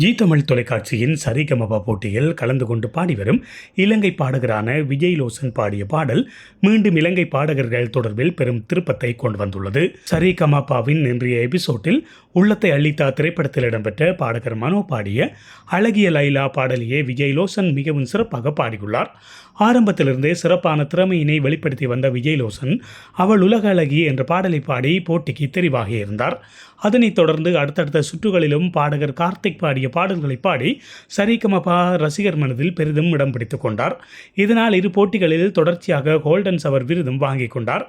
G Tamil தொலைக்காட்சியின் சரிகமபா போட்டியில் கலந்து கொண்டு பாடி வரும் இலங்கை பாடகரான விஜய் லோசன் பாடிய பாடல் மீண்டும் இலங்கை பாடகர்கள் தொடர்பில் பெரும் திருப்பத்தை கொண்டு வந்துள்ளது. சரிகமபாவின் இன்றைய எபிசோட்டில் உள்ளத்தை அள்ளித்தா திரைப்படத்தில் இடம்பெற்ற பாடகர் மனோ பாடிய அழகிய லைலா பாடலையே விஜய் லோசன் மிகவும் சிறப்பாக பாடியுள்ளார். ஆரம்பத்திலிருந்தே சிறப்பான திறமையினை வெளிப்படுத்தி வந்த விஜய் லோசன் அவள் உலக அழகி என்ற பாடலை பாடி போட்டிக்கு தெரிவாகியிருந்தார் அதனைத் தொடர்ந்து அடுத்தடுத்த சுற்றுகளிலும் பாடகர் கார்த்திக் பாடிய பாடல்களை பாடி சரிகமபா ரசிகர் மனதில் பெரிதும் இடம் பிடித்துக் கொண்டார். இதனால் இரு போட்டிகளில் தொடர்ச்சியாக கோல்டன் சவர் விருதும் வாங்கிக் கொண்டார்.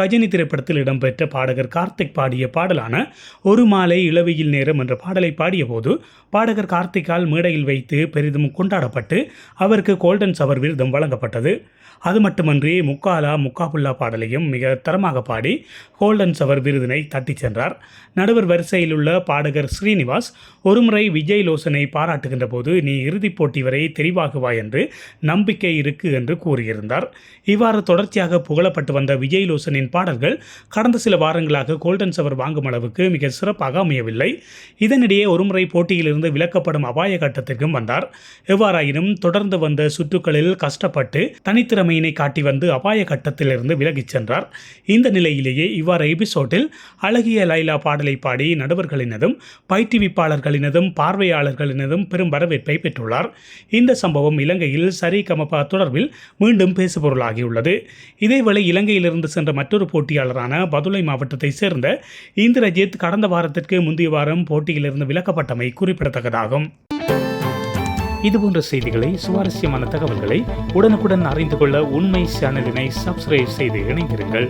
கஜினி திரைப்படத்தில் இடம்பெற்ற பாடகர் கார்த்திக் பாடிய பாடலான ஒரு மாலை இளவையில் நேரம் என்ற பாடலை பாடியபோது பாடகர் கார்த்திக்கால் மேடையில் வைத்து பெரிதும் கொண்டாடப்பட்டு அவருக்கு கோல்டன் சவர் விருதும் வழங்கப்பட்டது. அது மட்டுமன்றி முக்காலா முக்காபுல்லா பாடலையும் மிக தரமாக பாடி கோல்டன் சவர் விருதினை தட்டிச் சென்றார். நடுவர் வரிசையில் உள்ள பாடகர் ஸ்ரீனிவாஸ் ஒருமுறை விஜய் லோசனை பாராட்டுகின்ற போது நீ இறுதிப் போட்டி வரை தெரிவாகுவாய் என்று நம்பிக்கை இருக்கு என்று கூறியிருந்தார். இவ்வாறு தொடர்ச்சியாக புகழப்பட்டு வந்த விஜய் லோசனின் பாடல்கள் கடந்த சில வாரங்களாக கோல்டன் சவர் வாங்கும் அளவுக்கு மிக சிறப்பாக அமையவில்லை. இதனிடையே ஒருமுறை போட்டியிலிருந்து விலக்கப்படும் அபாய கட்டத்திற்கும் வந்தார். எவ்வாறாயினும் தொடர்ந்து வந்த சுற்றுகளில் கஷ்டப்பட்டு தனித்திறமையினை காட்டி வந்து அபாய கட்டத்திலிருந்து விலகிச் சென்றார். இந்த நிலையிலேயே இவ்வாறு எபிசோட்டில் அழகிய லைலா பாடலை பாடி நடுவர்களினதும் பயிற்றுவிப்பாளர்களினதும் பார்வையாளர்களினதும் பெரும் வரவேற்பை பெற்றுள்ளார். இந்த சம்பவம் இலங்கையில் சரி கமபா தொடர்பில் மீண்டும் பேசுபொருளாகியுள்ளது. இதேவேளை இலங்கையிலிருந்து சென்ற மற்றொரு போட்டியாளரான பதுளை மாவட்டத்தைச் சேர்ந்த இந்திரஜித் கடந்த வாரத்திற்கு முந்தைய வாரம் போட்டியிலிருந்து விலக்கப்பட்டமை குறிப்பிடத்தக்கதாகும். இதுபோன்ற செய்திகளை சுவாரஸ்யமான தகவல்களை உடனுக்குடன் அறிந்து கொள்ள உண்மை சேனலினை சப்ஸ்கிரைப் செய்து இணைந்திருங்கள்.